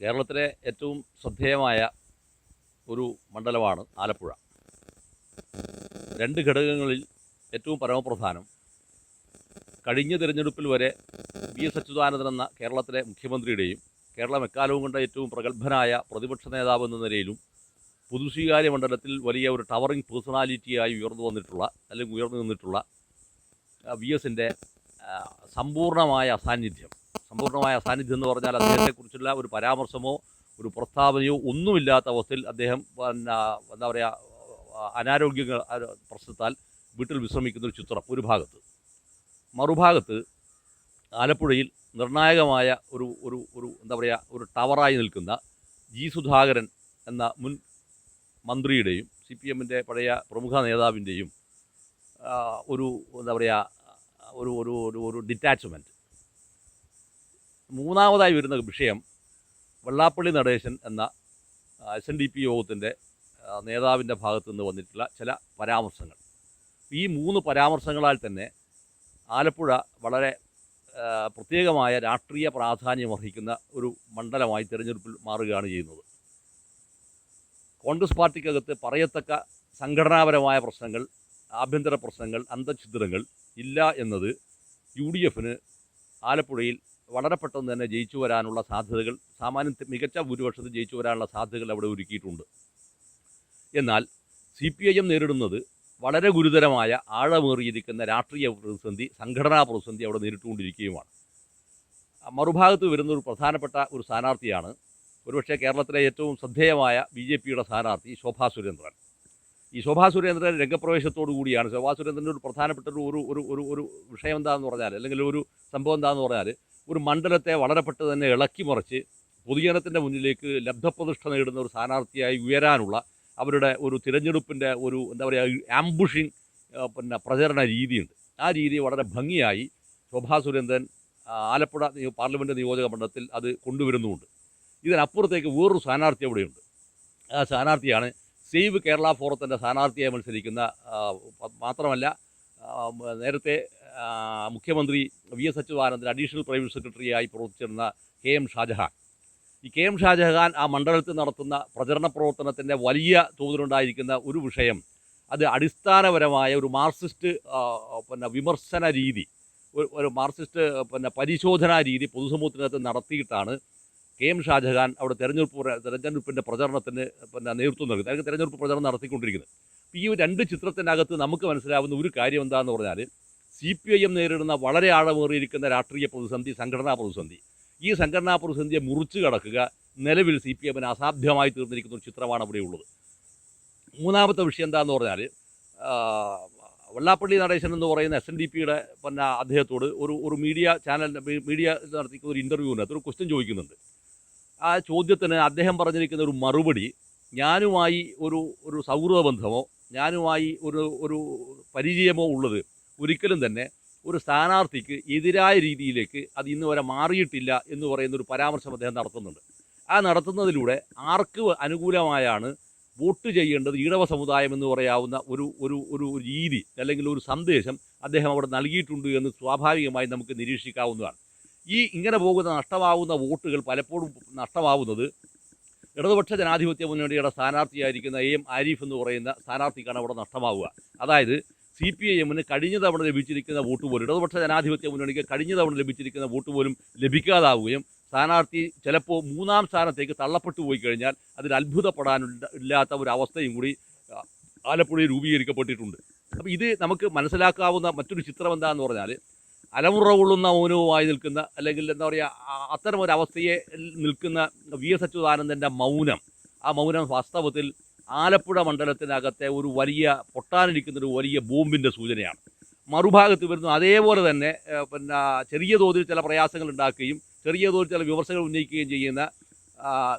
കേരളത്തിലെ ഏറ്റവും ശ്രദ്ധേയമായ ഒരു മണ്ഡലമാണ് ആലപ്പുഴ. രണ്ട് ഘടകങ്ങളിൽ ഏറ്റവും പരമപ്രധാനം കഴിഞ്ഞ തിരഞ്ഞെടുപ്പിൽ വരെ വി എസ് അച്യുതാനന്ദൻ എന്ന കേരളത്തിലെ മുഖ്യമന്ത്രിയുടെയും കേരളം എക്കാലവും കണ്ട ഏറ്റവും പ്രഗത്ഭനായ പ്രതിപക്ഷ നേതാവ് എന്ന നിലയിലും പൊതുസ്വീകാര്യ മണ്ഡലത്തിൽ വലിയ ഒരു ടവറിംഗ് പേഴ്സണാലിറ്റിയായി ഉയർന്നു വന്നിട്ടുള്ള അല്ലെങ്കിൽ ഉയർന്നു നിന്നിട്ടുള്ള വി എസിന്റെ സമ്പൂർണമായ അസാന്നിധ്യം. സമ്പൂർണമായ അസാന്നിധ്യം എന്ന് പറഞ്ഞാൽ അദ്ദേഹത്തെക്കുറിച്ചുള്ള ഒരു പരാമർശമോ ഒരു പ്രസ്താവനയോ ഒന്നുമില്ലാത്ത അവസ്ഥയിൽ അദ്ദേഹം പിന്നെ എന്താ പറയുക അനാരോഗ്യങ്ങൾ പ്രശ്നത്താൽ വീട്ടിൽ വിശ്രമിക്കുന്ന ഒരു ചിത്രം ഒരു ഭാഗത്ത്. മറുഭാഗത്ത് ആലപ്പുഴയിൽ നിർണായകമായ ഒരു ഒരു ഒരു എന്താ പറയുക ഒരു ടവറായി നിൽക്കുന്ന ജി സുധാകരൻ എന്ന മുൻ മന്ത്രിയുടെയും സി പി എമ്മിന്റെ പഴയ പ്രമുഖ നേതാവിന്റെയും ഒരു എന്താ പറയുക ഒരു ഒരു ഒരു ഒരു ഡിറ്റാച്ച്മെന്റ് മൂന്നാമതായി വരുന്ന വിഷയം വെള്ളാപ്പള്ളി നടേശൻ എന്ന എസ് എൻ ഡി പി യോഗത്തിന്റെ നേതാവിന്റെ ഭാഗത്തു നിന്ന് വന്നിട്ടുള്ള ചില പരാമർശങ്ങൾ. ഈ മൂന്ന് പരാമർശങ്ങളാൽ തന്നെ ആലപ്പുഴ വളരെ പ്രത്യേകമായ രാഷ്ട്രീയ പ്രാധാന്യം അർഹിക്കുന്ന ഒരു മണ്ഡലമായി തിരഞ്ഞെടുപ്പിൽ മാറുകയാണ് ചെയ്യുന്നത്. കോൺഗ്രസ് പാർട്ടിക്കകത്ത് പറയത്തക്ക സംഘടനാപരമായ പ്രശ്നങ്ങൾ ആഭ്യന്തര പ്രശ്നങ്ങൾ അന്തഛിദ്രങ്ങൾ ഇല്ല എന്നത് യു ഡി എഫിന് ആലപ്പുഴയിൽ വളരെ പെട്ടെന്ന് തന്നെ ജയിച്ചു വരാനുള്ള സാധ്യതകൾ സാമാന്യം മികച്ച ഭൂരിപക്ഷത്തിൽ ജയിച്ചു വരാനുള്ള സാധ്യതകൾ അവിടെ ഒരുക്കിയിട്ടുണ്ട്. എന്നാൽ സി പി ഐ എം നേരിടുന്നത് വളരെ ഗുരുതരമായ ആഴമേറിയിരിക്കുന്ന രാഷ്ട്രീയ പ്രതിസന്ധി സംഘടനാ പ്രതിസന്ധി അവിടെ നേരിട്ടുകൊണ്ടിരിക്കുകയുമാണ്. മറുഭാഗത്ത് വരുന്ന ഒരു പ്രധാനപ്പെട്ട ഒരു സ്ഥാനാർത്ഥിയാണ് ഒരുപക്ഷെ കേരളത്തിലെ ഏറ്റവും ശ്രദ്ധേയമായ ബി ജെ പിയുടെ സ്ഥാനാർത്ഥി ശോഭാ സുരേന്ദ്രൻ. ഈ ശോഭാ സുരേന്ദ്രൻ രംഗപ്രവേശത്തോടു കൂടിയാണ്. ശോഭാ സുരേന്ദ്രന്റെ ഒരു പ്രധാനപ്പെട്ട ഒരു ഒരു ഒരു ഒരു വിഷയം എന്താണെന്ന് പറഞ്ഞാൽ അല്ലെങ്കിൽ ഒരു സംഭവം എന്താണെന്ന് പറഞ്ഞാൽ ഒരു മണ്ഡലത്തെ വളരെ പെട്ടെന്ന് തന്നെ ഇളക്കി മറിച്ച് പൊതുജനത്തിന്റെ മുന്നിലേക്ക് ലബ്ധപ്രതിഷ്ഠ നേടുന്ന ഒരു സ്ഥാനാർത്ഥിയായി ഉയരാനുള്ള അവരുടെ ഒരു തിരഞ്ഞെടുപ്പിന്റെ ഒരു എന്താ പറയുക ആംബുഷിങ് പിന്നെ പ്രചരണ രീതിയുണ്ട്. ആ രീതി വളരെ ഭംഗിയായി ശോഭാ സുരേന്ദ്രൻ ആലപ്പുഴ പാർലമെന്റ് നിയോജക മണ്ഡലത്തിൽ അത് കൊണ്ടുവരുന്നുമുണ്ട്. ഇതിനപ്പുറത്തേക്ക് വേറൊരു സ്ഥാനാർത്ഥി അവിടെയുണ്ട്. ആ സ്ഥാനാർത്ഥിയാണ് സേവ് കേരള ഫോറത്തിന്റെ സ്ഥാനാർത്ഥിയായി മത്സരിക്കുന്ന മാത്രമല്ല നേരത്തെ മുഖ്യമന്ത്രി V S Achuthanandan additional private സെക്രട്ടറിയായി പ്രവർത്തിച്ചിരുന്ന കെ എം ഷാജഹാൻ. ഈ കെ എം ഷാജഹാൻ ആ മണ്ഡലത്തിൽ നടത്തുന്ന പ്രചരണ പ്രവർത്തനത്തിന്റെ വലിയ തോതിലുണ്ടായിരിക്കുന്ന ഒരു വിഷയം അത് അടിസ്ഥാനപരമായ ഒരു മാർക്സിസ്റ്റ് പിന്നെ വിമർശന രീതി ഒരു മാർക്സിസ്റ്റ് പിന്നെ പരിശോധനാ രീതി പൊതുസമൂഹത്തിനകത്ത് നടത്തിയിട്ടാണ് കെ എം ഷാജഹാൻ അവിടെ തെരഞ്ഞെടുപ്പ് തെരഞ്ഞെടുപ്പിന്റെ പ്രചരണത്തിന് പിന്നെ നേതൃത്വം നൽകുന്നത് അല്ലെങ്കിൽ തെരഞ്ഞെടുപ്പ് പ്രചരണം നടത്തിക്കൊണ്ടിരിക്കുന്നത്. ഈ രണ്ട് ചിത്രത്തിനകത്ത് നമുക്ക് മനസ്സിലാവുന്ന ഒരു കാര്യം എന്താണെന്ന് പറഞ്ഞാൽ സി പി ഐ എം നേരിടുന്ന വളരെ ആഴമേറിയിരിക്കുന്ന രാഷ്ട്രീയ പ്രതിസന്ധി സംഘടനാ പ്രതിസന്ധി. ഈ സംഘടനാ പ്രതിസന്ധിയെ മുറിച്ചു കടക്കുക നിലവിൽ സി പി എമ്മിന് അസാധ്യമായി തീർന്നിരിക്കുന്ന ഒരു ചിത്രമാണ് അവിടെ ഉള്ളത്. മൂന്നാമത്തെ വിഷയം എന്താണെന്ന് പറഞ്ഞാൽ വെള്ളാപ്പള്ളി നടേശൻ എന്ന് പറയുന്ന എസ് എൻ ഡി പിയുടെ പിന്നെ അദ്ദേഹത്തോട് ഒരു ഒരു മീഡിയ ചാനൽ മീഡിയ നടത്തിക്കുന്ന ഒരു ഇന്റർവ്യൂവിനകത്ത് ഒരു ക്വസ്റ്റ്യൻ ചോദിക്കുന്നുണ്ട്. ആ ചോദ്യത്തിന് അദ്ദേഹം പറഞ്ഞിരിക്കുന്ന ഒരു മറുപടി ഞാനുമായി ഒരു ഒരു സൗഹൃദ ബന്ധമോ ഞാനുമായി ഒരു ഒരു പരിചയമോ ഉള്ളത് ഒരിക്കലും തന്നെ ഒരു സ്ഥാനാർത്ഥിക്ക് എതിരായ രീതിയിലേക്ക് അത് ഇന്ന് വരെ മാറിയിട്ടില്ല എന്ന് പറയുന്ന ഒരു പരാമർശം അദ്ദേഹം നടത്തുന്നുണ്ട്. ആ നടത്തുന്നതിലൂടെ ആർക്ക് അനുകൂലമായാണ് വോട്ട് ചെയ്യേണ്ടത് ഈഴവ സമുദായം എന്ന് പറയാവുന്ന ഒരു ഒരു ഒരു രീതി അല്ലെങ്കിൽ ഒരു സന്ദേശം അദ്ദേഹം അവിടെ നൽകിയിട്ടുണ്ട് എന്ന് സ്വാഭാവികമായി നമുക്ക് നിരീക്ഷിക്കാവുന്നതാണ്. ഈ ഇങ്ങനെ പോകുന്ന നഷ്ടമാവുന്ന വോട്ടുകൾ പലപ്പോഴും നഷ്ടമാവുന്നത് ഇടതുപക്ഷ ജനാധിപത്യ മുന്നണിയുടെ സ്ഥാനാർത്ഥിയായിരിക്കുന്ന എ എം ആരിഫ് എന്ന് പറയുന്ന സ്ഥാനാർത്ഥിക്കാണ് അവിടെ നഷ്ടമാവുക. അതായത് സി പി ഐ എമ്മിന് കഴിഞ്ഞ തവണ ലഭിച്ചിരിക്കുന്ന വോട്ട് പോലും ഇടതുപക്ഷ ജനാധിപത്യ മുന്നണിക്ക് കഴിഞ്ഞ തവണ ലഭിച്ചിരിക്കുന്ന വോട്ട് പോലും ലഭിക്കാതാവുകയും സ്ഥാനാർത്ഥി ചിലപ്പോൾ മൂന്നാം സ്ഥാനത്തേക്ക് തള്ളപ്പെട്ടു പോയി കഴിഞ്ഞാൽ അതിൽ അത്ഭുതപ്പെടാനില്ലാത്ത ഒരു അവസ്ഥയും കൂടി ആലപ്പുഴയിൽ രൂപീകരിക്കപ്പെട്ടിട്ടുണ്ട്. അപ്പോൾ ഇത് നമുക്ക് മനസ്സിലാക്കാവുന്ന മറ്റൊരു ചിത്രം എന്താണെന്ന് പറഞ്ഞാൽ അലമുറ കൊള്ളുന്ന മൗനവുമായി നിൽക്കുന്ന അല്ലെങ്കിൽ എന്താ പറയുക അത്തരം ഒരു അവസ്ഥയെ നിൽക്കുന്ന വി എസ് അച്യുതാനന്ദന്റെ മൗനം. ആ മൗനം വാസ്തവത്തിൽ ആലപ്പുഴ മണ്ഡലത്തിനകത്തെ ഒരു വലിയ പൊട്ടാനിരിക്കുന്ന ഒരു വലിയ ബോംബിന്റെ സൂചനയാണ്. മറുഭാഗത്ത് വരുന്നു അതേപോലെ തന്നെ പിന്നെ ചെറിയ തോതിൽ ചില പ്രയാസങ്ങൾ ഉണ്ടാക്കുകയും ചെറിയ തോതിൽ ചില വിമർശകൾ ഉന്നയിക്കുകയും ചെയ്യുന്ന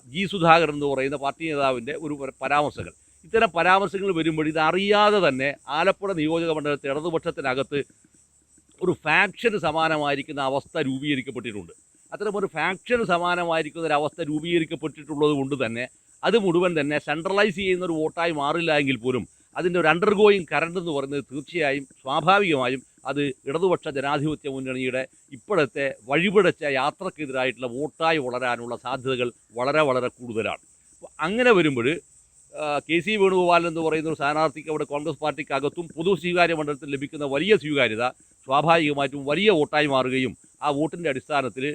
ജി സുധാകരൻ എന്ന് പറയുന്ന പാർട്ടി നേതാവിന്റെ ഒരു പര- പരാമർശങ്ങൾ. ഇത്തരം പരാമർശങ്ങൾ വരുമ്പോൾ ഇത് അറിയാതെ തന്നെ ആലപ്പുഴ നിയോജക മണ്ഡലത്തെ ഇടതുപക്ഷത്തിനകത്ത് ഒരു ഫാക്ഷന് സമാനമായിരിക്കുന്ന അവസ്ഥ രൂപീകരിക്കപ്പെട്ടിട്ടുണ്ട്. അത്തരം ഒരു ഫാക്ഷന് സമാനമായിരിക്കുന്ന ഒരു അവസ്ഥ രൂപീകരിക്കപ്പെട്ടിട്ടുള്ളത് കൊണ്ട് തന്നെ അത് മുഴുവൻ തന്നെ സെൻട്രലൈസ് ചെയ്യുന്ന ഒരു വോട്ടായി മാറില്ല എങ്കിൽ പോലും അതിന്റെ ഒരു അണ്ടർഗോയിങ് കറണ്ട് എന്ന് പറയുന്നത് തീർച്ചയായും സ്വാഭാവികമായും അത് ഇടതുപക്ഷ ജനാധിപത്യ മുന്നണിയുടെ ഇപ്പോഴത്തെ വഴിപിടച്ച യാത്രക്കെതിരായിട്ടുള്ള വോട്ടായി വളരാനുള്ള സാധ്യതകൾ വളരെ വളരെ കൂടുതലാണ്. അപ്പോൾ അങ്ങനെ വരുമ്പോൾ കെ സി വേണുഗോപാൽ എന്ന് പറയുന്ന ഒരു സ്ഥാനാർത്ഥിക്ക് അവിടെ കോൺഗ്രസ് പാർട്ടിക്കകത്തും പൊതു സ്വീകാര്യ മണ്ഡലത്തിൽ ലഭിക്കുന്ന വലിയ സ്വീകാര്യത സ്വാഭാവികമായിട്ടും വലിയ വോട്ടായി മാറുകയും ആ വോട്ടിന്റെ അടിസ്ഥാനത്തിൽ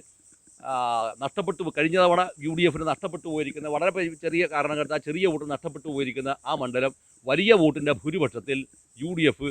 നഷ്ടപ്പെട്ടു കഴിഞ്ഞ തവണ യു ഡി എഫിന് നഷ്ടപ്പെട്ടു പോയിരിക്കുന്ന വളരെ ചെറിയ ആ ചെറിയ വോട്ട് നഷ്ടപ്പെട്ടു പോയിരിക്കുന്ന ആ മണ്ഡലം വലിയ വോട്ടിന്റെ ഭൂരിപക്ഷത്തിൽ യു ഡി എഫ്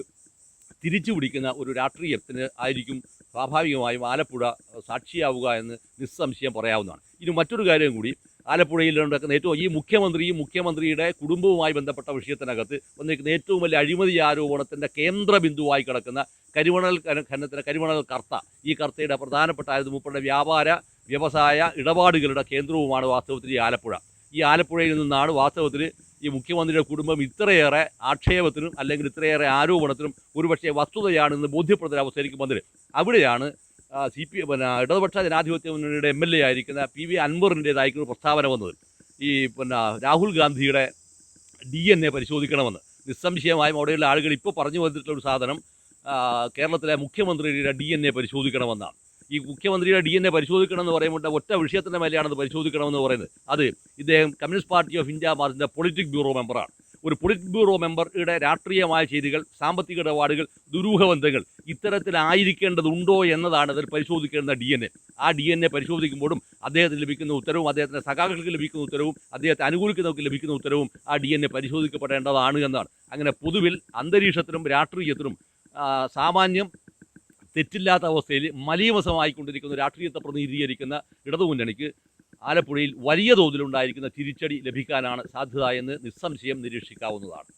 തിരിച്ചു പിടിക്കുന്ന ഒരു രാഷ്ട്രീയത്തിന് ആയിരിക്കും സ്വാഭാവികമായും ആലപ്പുഴ സാക്ഷിയാവുക എന്ന് നിസ്സംശയം പറയാവുന്നതാണ്. ഇനി മറ്റൊരു കാര്യം കൂടി ആലപ്പുഴയിൽ നടക്കുന്ന ഏറ്റവും ഈ മുഖ്യമന്ത്രിയും മുഖ്യമന്ത്രിയുടെ കുടുംബവുമായി ബന്ധപ്പെട്ട വിഷയത്തിനകത്ത് വന്നിരിക്കുന്ന ഏറ്റവും വലിയ അഴിമതി ആരോപണത്തിന്റെ കേന്ദ്ര ബിന്ദുവായി കിടക്കുന്ന കരിമണൽ ഖന- ഖനനത്തിന് കരിമണൽ കർത്ത. ഈ കർത്തയുടെ പ്രധാനപ്പെട്ട ആയത് മൂപ്പരുടെ വ്യാപാര വ്യവസായ ഇടപാടുകളുടെ കേന്ദ്രവുമാണ് വാസ്തവത്തിൽ ഈ ആലപ്പുഴ. ഈ ആലപ്പുഴയിൽ നിന്നാണ് വാസ്തവത്തിൽ ഈ മുഖ്യമന്ത്രിയുടെ കുടുംബം ഇത്രയേറെ ആക്ഷേപത്തിനും അല്ലെങ്കിൽ ഇത്രയേറെ ആരോപണത്തിനും ഒരുപക്ഷെ വസ്തുതയാണെന്ന് ബോധ്യപ്പെടുന്ന വന്നത് അവിടെയാണ് സി പി പിന്നെ ഇടതുപക്ഷ ജനാധിപത്യ മുന്നണിയുടെ എം എൽ എ ആയിരിക്കുന്ന പി വി അൻവറിന്റേതായിരിക്കുന്ന പ്രസ്താവന വന്നത്. ഈ പിന്നെ രാഹുൽ ഗാന്ധിയുടെ ഡി എൻ എ പരിശോധിക്കണമെന്ന്. നിസ്സംശയമായും അവിടെയുള്ള ആളുകൾ ഇപ്പോൾ പറഞ്ഞു വന്നിട്ടുള്ള ഒരു സാധനം കേരളത്തിലെ മുഖ്യമന്ത്രിയുടെ ഡി എൻ എ പരിശോധിക്കണമെന്നാണ്. ഈ മുഖ്യമന്ത്രിയുടെ ഡി എൻ എ പരിശോധിക്കണം എന്ന് പറയുമ്പോൾ ഒറ്റ വിഷയത്തിന്റെ മേലെയാണത് പരിശോധിക്കണമെന്ന് പറയുന്നത്. അത് ഇദ്ദേഹം കമ്മ്യൂണിസ്റ്റ് പാർട്ടി ഓഫ് ഇന്ത്യ മാർച്ചിന്റെ പൊളിറ്റിക് ബ്യൂറോ മെമ്പറാണ്. ഒരു പൊളിറ്റിക് ബ്യൂറോ മെമ്പറുടെ രാഷ്ട്രീയമായ ചെയ്തികൾ സാമ്പത്തിക ഇടപാടുകൾ ദുരൂഹബന്ധങ്ങൾ ഇത്തരത്തിലായിരിക്കേണ്ടതുണ്ടോ എന്നതാണ് അതിൽ പരിശോധിക്കേണ്ട ഡി എൻ എ ആ ഡി എൻ എ പരിശോധിക്കുമ്പോഴും അദ്ദേഹത്തിന് ലഭിക്കുന്ന ഉത്തരവും അദ്ദേഹത്തിന്റെ സഖാക്കൾക്ക് ലഭിക്കുന്ന ഉത്തരവും അദ്ദേഹത്തെ അനുകൂലിക്കുന്നവർക്ക് ലഭിക്കുന്ന ഉത്തരവും ആ ഡി എൻ എ പരിശോധിക്കപ്പെടേണ്ടതാണ് എന്നാണ്. അങ്ങനെ പൊതുവിൽ അന്തരീക്ഷത്തിനും രാഷ്ട്രീയത്തിനും സാമാന്യം തെറ്റില്ലാത്ത അവസ്ഥയിൽ മലീമസമായിക്കൊണ്ടിരിക്കുന്ന രാഷ്ട്രീയത്തെ പ്രതിനിധീകരിക്കുന്ന ഇടതുമുന്നണിക്ക് ആലപ്പുഴയിൽ വലിയ തോതിലുണ്ടായിരിക്കുന്ന തിരിച്ചടി ലഭിക്കാനാണ് സാധ്യത എന്ന് നിസ്സംശയം നിരീക്ഷിക്കാവുന്നതാണ്.